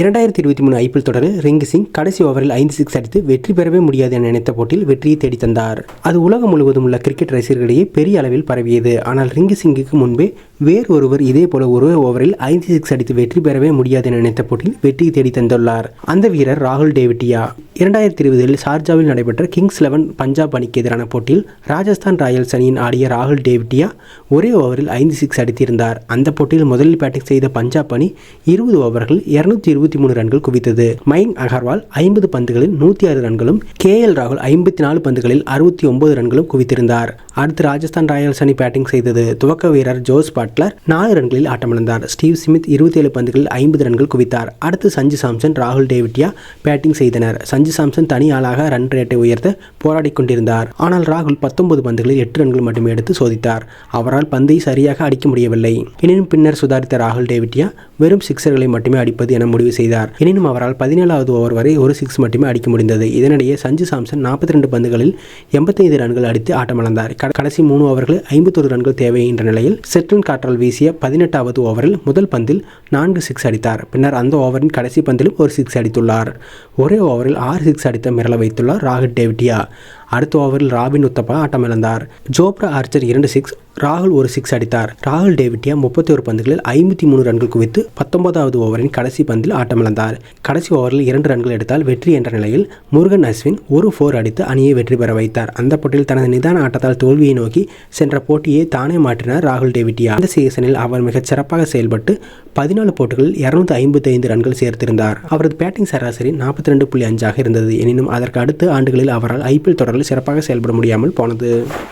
இரண்டாயிரத்தி இருபத்தி மூணு ஐபிஎல் தொடரில் ரிங் சிங் கடைசி ஓவரில் ஐந்து சிக்ஸ் அடித்து வெற்றி பெறவே முடியாது என நினைத்த போட்டியில் வெற்றியை தேடி தந்தார் அது உலகம் முழுவதும் உள்ள கிரிக்கெட் ரசிகர்களிடையே பெரிய அளவில் பரவியது. ஆனால் ரிங் சிங்குக்கு முன்பே வேறு ஒருவர் இதே போல ஒரு ஓவரில் ஐந்து சிக்ஸ் அடித்து வெற்றி பெறவே முடியாது என நினைத்த போட்டியில் வெற்றியை தேடி தந்துள்ளார் அந்த வீரர் ராகுல் டேவிட்டியா. இரண்டாயிரத்தி இருபதில் ஷார்ஜாவில் நடைபெற்ற கிங்ஸ் லெவன் பஞ்சாப் அணிக்கு எதிரான போட்டியில் ராஜஸ்தான் ராயல்ஸ் அணியின் ஆடிய ராகுல் டேவிட்டியா ஒரே ஓவரில் ஐந்து சிக்ஸ் அடித்திருந்தார். அந்த போட்டியில் முதலில் பேட்டிங் செய்த பஞ்சாப் அணி இருபது ஓவர்கள் இருநூத்தி இருபத்தி மூணு ரன்கள் குவித்தது. மயங்க் அகர்வால் ஐம்பது பந்துகளில் நூற்றி ஆறு ரன்களும் கே எல் ராகுல் ஐம்பத்தி நாலு பந்துகளில் அறுபத்தி ஒன்பது ரன்களும் குவித்திருந்தார். அடுத்து ராஜஸ்தான் ராயல்ஸ் அணி பேட்டிங் செய்தது துவக்க வீரர் ஜோஸ் பாட்லர் நாலு ரன்களில் ஆட்டமிழந்தார். ஸ்டீவ் ஸ்மித் இருபத்தி ஏழு பந்துகளில் ஐம்பது ரன்கள் குவித்தார். அடுத்து சஞ்சு சாம்சன் ராகுல் டேவிட்டியா பேட்டிங் செய்தனர். சஞ்சு சாம்சன் தனி ஆளாக ரன் ரேட்டை உயர்த்த போராடி கொண்டிருந்தார். ஆனால் ராகுல் பத்தொன்பது பந்துகளில் எட்டு ரன்கள் மட்டுமே எடுத்து சோதித்தார். அவரால் பந்தை சரியாக அடிக்க முடியவில்லை. எனினும் பின்னர் சுதாரித்த ராகுல் டேவிட்டியா வெறும் சிக்ஸர்களை மட்டுமே அடிப்பது என முடிவு செய்தார். எனினும் அவரால் பதினேழாவது ஓவர் வரை ஒரு சிக்ஸ் மட்டுமே அடிக்க முடிந்தது. இதனிடையே சஞ்சு சாம்சன் நாற்பத்தி ரெண்டு பந்துகளில் எண்பத்தைந்து ரன்கள் அடித்து ஆட்டமிழந்தார். கடைசி மூணு ஓவர்கள் ஐம்பத்தொரு ரன்கள் தேவை என்ற நிலையில் செட்டன் காற்றால் வீசிய பதினெட்டாவது ஓவரில் முதல் பந்தில் நான்கு சிக்ஸ் அடித்தார். பின்னர் அந்த ஓவரின் கடைசி பந்திலும் ஒரு சிக்ஸ் அடித்துள்ளார். ஒரே ஓவரில் ஆறு சிக்ஸ் அடித்த மிரள வைத்துள்ளார் ராகுல் டேவிட்டியா அடுத்த ஓவரில் ராபின் உத்தப்பா ஆட்டமிழந்தார். ஜோப்ரா ஆர்ச்சர் இரண்டு சிக்ஸ் ராகுல் ஒரு சிக்ஸ் அடித்தார். ராகுல் டேவிட்டியா முப்பத்தி ஒரு பந்துகளில் ஐம்பத்தி மூணு ரன்கள் குவித்து பத்தொன்பதாவது ஓவரின் கடைசி பந்தில் ஆட்டமிழந்தார். கடைசி ஓவரில் இரண்டு ரன்கள் எடுத்தால் வெற்றி என்ற நிலையில் முருகன் அஸ்வின் ஒரு ஃபோர் அடித்து அணியை வெற்றி பெற வைத்தார். அந்த போட்டியில் தனது நிதான ஆட்டத்தால் தோல்வியை நோக்கி சென்ற போட்டியை தானே மாற்றினார் ராகுல் டேவிட்டியா. அந்த சீசனில் அவர் மிகச் சிறப்பாக செயல்பட்டு பதினாலு போட்டிகளில் இருநூத்தி ஐம்பத்தி ஐந்து ரன்கள் சேர்த்திருந்தார். அவரது பேட்டிங் சராசரி நாற்பத்தி ரெண்டு புள்ளி அஞ்சாக இருந்தது. எனினும் அதற்கு அடுத்த ஆண்டுகளில் அவரால் ஐபிஎல் அவர்கள் சிறப்பாக செயல்பட முடியாமல் போனது.